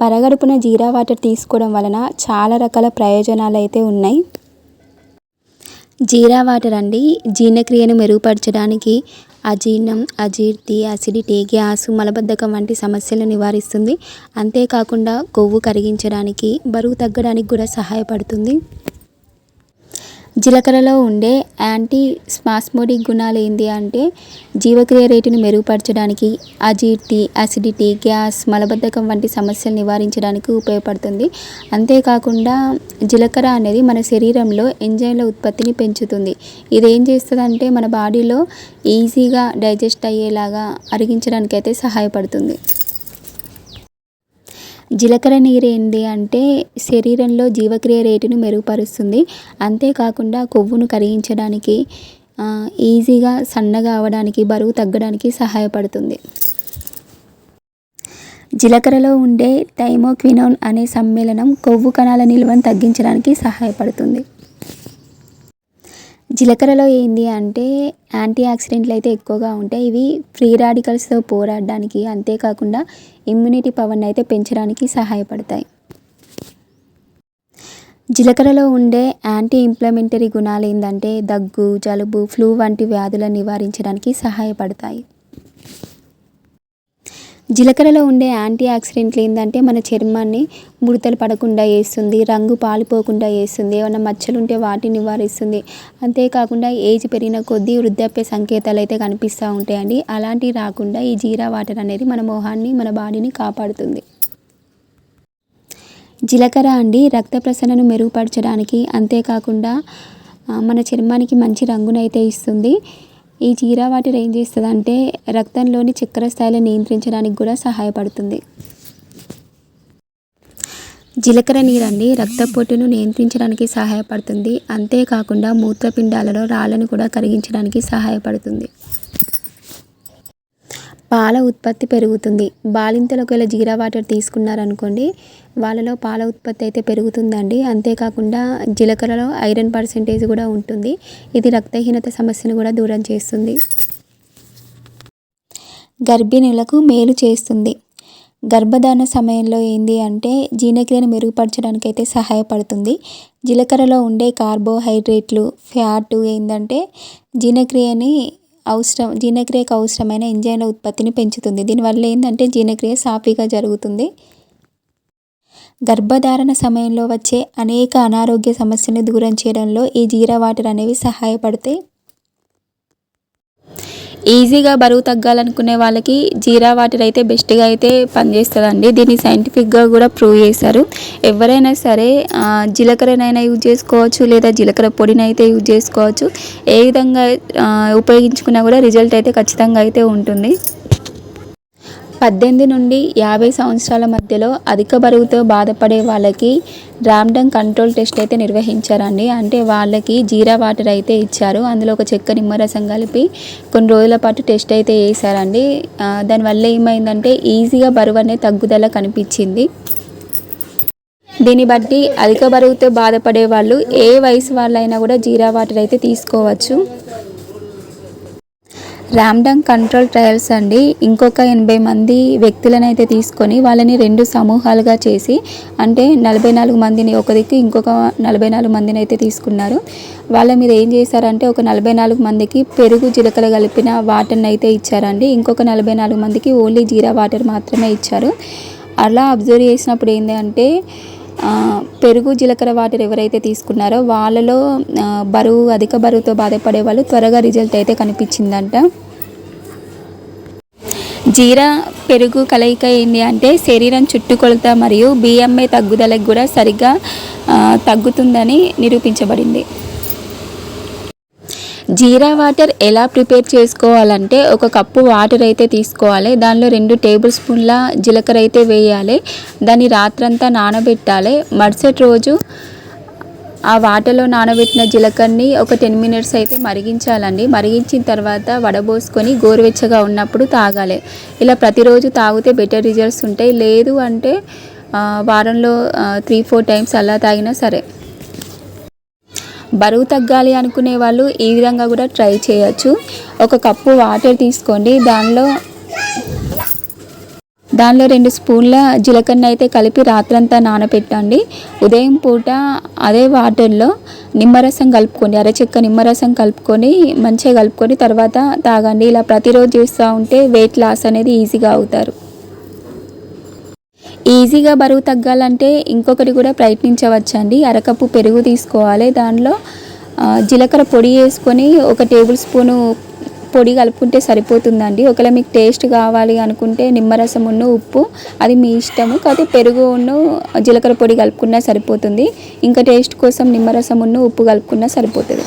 పరగడుపున జీరా వాటర్ తీసుకోవడం వలన చాలా రకాల ప్రయోజనాలు అయితే ఉన్నాయి. జీరా వాటర్ అండి జీర్ణక్రియను మెరుగుపరచడానికి అజీర్ణం అజీర్తి అసిడిటీ గ్యాస్ మలబద్ధకం వంటి సమస్యలు నివారిస్తుంది. అంతేకాకుండా కొవ్వు కరిగించడానికి బరువు తగ్గడానికి కూడా సహాయపడుతుంది. జీలకర్రలో ఉండే యాంటీ స్పాస్మోడిక్ గుణాలు ఏంటి అంటే జీవక్రియ రేటును మెరుగుపరచడానికి అజీర్తి అసిడిటీ గ్యాస్ మలబద్ధకం వంటి సమస్యలు నివారించడానికి ఉపయోగపడుతుంది. అంతేకాకుండా జీలకర్ర అనేది మన శరీరంలో ఎంజైమ్ల ఉత్పత్తిని పెంచుతుంది. ఇది ఏం చేస్తుందంటే మన బాడీలో ఈజీగా డైజెస్ట్ అయ్యేలాగా అరిగించడానికి అయితే సహాయపడుతుంది. జీలకర్ర నీరు ఏంటి అంటే శరీరంలో జీవక్రియ రేటును మెరుగుపరుస్తుంది. అంతేకాకుండా కొవ్వును కరిగించడానికి ఈజీగా సన్నగా అవ్వడానికి బరువు తగ్గడానికి సహాయపడుతుంది. జీలకర్రలో ఉండే థైమోక్వినోన్ అనే సమ్మేళనం కొవ్వు కణాల నిల్వను తగ్గించడానికి సహాయపడుతుంది. జీలకర్రలో ఏంటి అంటే యాంటీ ఆక్సిడెంట్లు అయితే ఎక్కువగా ఉంటాయి. ఇవి ఫ్రీ రాడికల్స్తో పోరాడడానికి అంతేకాకుండా ఇమ్యూనిటీ పవర్ని అయితే పెంచడానికి సహాయపడతాయి. జీలకర్రలో ఉండే యాంటీ ఇంప్లమెంటరీ గుణాలు ఏంటంటే దగ్గు జలుబు ఫ్లూ వంటి వ్యాధులను నివారించడానికి సహాయపడతాయి. జీలకర్రలో ఉండే యాంటీ ఆక్సిడెంట్లు ఏంటంటే మన చర్మాన్ని ముడతలు పడకుండా వేస్తుంది రంగు పాలిపోకుండా వేస్తుంది ఏమైనా మచ్చలు ఉంటే వాటిని నివారిస్తుంది. అంతేకాకుండా ఏజ్ పెరిగిన కొద్దీ వృద్ధాప్య సంకేతాలు అయితే కనిపిస్తూ ఉంటాయండి. అలాంటివి రాకుండా ఈ జీరా వాటర్ అనేది మన మొహాన్ని మన బాడీని కాపాడుతుంది. జీలకర్ర అండి రక్త ప్రసరణను మెరుగుపరచడానికి అంతేకాకుండా మన చర్మానికి మంచి రంగునైతే ఇస్తుంది. ఈ జీరా వాటర్ ఏం చేస్తుంది అంటే రక్తంలోని చక్కెర స్థాయిలో నియంత్రించడానికి కూడా సహాయపడుతుంది. జీలకర్ర నీరు అండి రక్తపోటును నియంత్రించడానికి సహాయపడుతుంది. అంతేకాకుండా మూత్రపిండాలలో రాళ్ళను కూడా కరిగించడానికి సహాయపడుతుంది. పాల ఉత్పత్తి పెరుగుతుంది. బాలింతలు ఒకవేళ జీరా వాటర్ తీసుకున్నారనుకోండి వాళ్ళలో పాల ఉత్పత్తి అయితే పెరుగుతుందండి. అంతేకాకుండా జీలకర్రలో ఐరన్ పర్సెంటేజ్ కూడా ఉంటుంది. ఇది రక్తహీనత సమస్యను కూడా దూరం చేస్తుంది. గర్భిణులకు మేలు చేస్తుంది. గర్భధారణ సమయంలో ఏంది అంటే జీర్ణక్రియను మెరుగుపరచడానికి అయితే సహాయపడుతుంది. జీలకర్రలో ఉండే కార్బోహైడ్రేట్లు ఫ్యాటు ఏంటంటే జీర్ణక్రియని అవసరం జీర్ణక్రియకు అవసరమైన ఎంజైన్ల ఉత్పత్తిని పెంచుతుంది. దీనివల్ల ఏంటంటే జీర్ణక్రియ సాఫీగా జరుగుతుంది. గర్భధారణ సమయంలో వచ్చే అనేక అనారోగ్య సమస్యలను దూరం చేయడంలో ఈ జీరా వాటర్ అనేవి సహాయపడతాయి. ఈజీగా బరువు తగ్గాలనుకునే వాళ్ళకి జీరా వాటర్ అయితే బెస్ట్గా అయితే పనిచేస్తుందండి. దీన్ని సైంటిఫిక్గా కూడా ప్రూవ్ చేశారు. ఎవరైనా సరే జీలకర్రనైనా యూజ్ చేసుకోవచ్చు లేదా జీలకర్ర పొడిని అయితే యూజ్ చేసుకోవచ్చు. ఏ విధంగా ఉపయోగించుకున్నా కూడా రిజల్ట్ అయితే ఖచ్చితంగా అయితే ఉంటుంది. పద్దెనిమిది నుండి యాభై సంవత్సరాల మధ్యలో అధిక బరువుతో బాధపడే వాళ్ళకి ర్యామ్డమ్ కంట్రోల్ టెస్ట్ అయితే నిర్వహించారండి. అంటే వాళ్ళకి జీరా వాటర్ అయితే ఇచ్చారు. అందులో ఒక చెక్క నిమ్మరసం కలిపి కొన్ని రోజుల పాటు టెస్ట్ అయితే వేశారండి దానివల్ల ఏమైందంటే ఈజీగా బరువు అనేది తగ్గుదల కనిపించింది. దీన్ని బట్టి అధిక బరువుతో బాధపడే వాళ్ళు ఏ వయసు వాళ్ళైనా కూడా జీరా వాటర్ అయితే తీసుకోవచ్చు. ర్యామ్డమ్ కంట్రోల్ ట్రయల్స్ అండి. ఇంకొక ఎనభై మంది వ్యక్తులను అయితే తీసుకొని వాళ్ళని రెండు సమూహాలుగా చేసి అంటే నలభై నాలుగు మందిని ఒక దిక్కు ఇంకొక నలభై నాలుగు మందిని అయితే తీసుకున్నారు. వాళ్ళ మీద ఏం చేశారంటే ఒక నలభై నాలుగు మందికి పెరుగు జీలకర్ర కలిపిన వాటర్ని అయితే ఇచ్చారండి. ఇంకొక నలభై నాలుగు మందికి ఓన్లీ జీరా వాటర్ మాత్రమే ఇచ్చారు. అలా అబ్జర్వ్ చేసినప్పుడు ఏంటంటే పెరుగు జీలకర్ర వాటర్ ఎవరైతే తీసుకున్నారో వాళ్ళలో బరువు అధిక బరువుతో బాధపడే వాళ్ళు త్వరగా రిజల్ట్ అయితే కనిపించిందంట. జీరా పెరుగు కలయిక ఏంటి అంటే శరీరం చుట్టుకొలత మరియు బిఎంఏ తగ్గుదలకు కూడా సరిగ్గా తగ్గుతుందని నిరూపించబడింది. జీరా వాటర్ ఎలా ప్రిపేర్ చేసుకోవాలంటే ఒక కప్పు వాటర్ అయితే తీసుకోవాలి. దానిలో రెండు టేబుల్ స్పూన్ల జీలకర్ర అయితే వేయాలి. దాన్ని రాత్రంతా నానబెట్టాలి. మరుసటి రోజు ఆ వాటర్లో నానబెట్టిన జీలకర్రని ఒక టెన్ మినిట్స్ అయితే మరిగించాలండి. మరిగించిన తర్వాత వడబోసుకొని గోరువెచ్చగా ఉన్నప్పుడు తాగాలి. ఇలా ప్రతిరోజు తాగితే బెటర్ రిజల్ట్స్ ఉంటాయి. లేదు అంటే వారంలో త్రీ ఫోర్ టైమ్స్ అలా తాగినా సరే. బరువు తగ్గాలి అనుకునే వాళ్ళు ఈ విధంగా కూడా ట్రై చేయొచ్చు. ఒక కప్పు వాటర్ తీసుకోండి. దానిలో దానిలో రెండు స్పూన్ల జీలకర్ర అయితే కలిపి రాత్రంతా నానబెట్టండి ఉదయం పూట అదే వాటర్లో నిమ్మరసం కలుపుకోండి. అరచెక్క నిమ్మరసం కలుపుకొని మంచిగా కలుపుకొని తర్వాత తాగండి. ఇలా ప్రతిరోజు చేస్తూ ఉంటే వెయిట్ లాస్ అనేది ఈజీగా అవుతారు. ఈజీగా బరువు తగ్గాలంటే ఇంకొకటి కూడా ప్రయత్నించవచ్చండి. అరకప్పు పెరుగు తీసుకోవాలి దానిలో జీలకర్ర పొడి వేసుకొని ఒక టేబుల్ స్పూను పొడి కలుపుకుంటే సరిపోతుందండి. ఒకవేళ మీకు టేస్ట్ కావాలి అనుకుంటే నిమ్మరసం ఉన్న ఉప్పు అది మీ ఇష్టము. కాకపోతే పెరుగు ఉన్న జీలకర్ర పొడి కలుపుకున్నా సరిపోతుంది. ఇంకా టేస్ట్ కోసం నిమ్మరసం ఉన్న ఉప్పు కలుపుకున్నా సరిపోతుంది.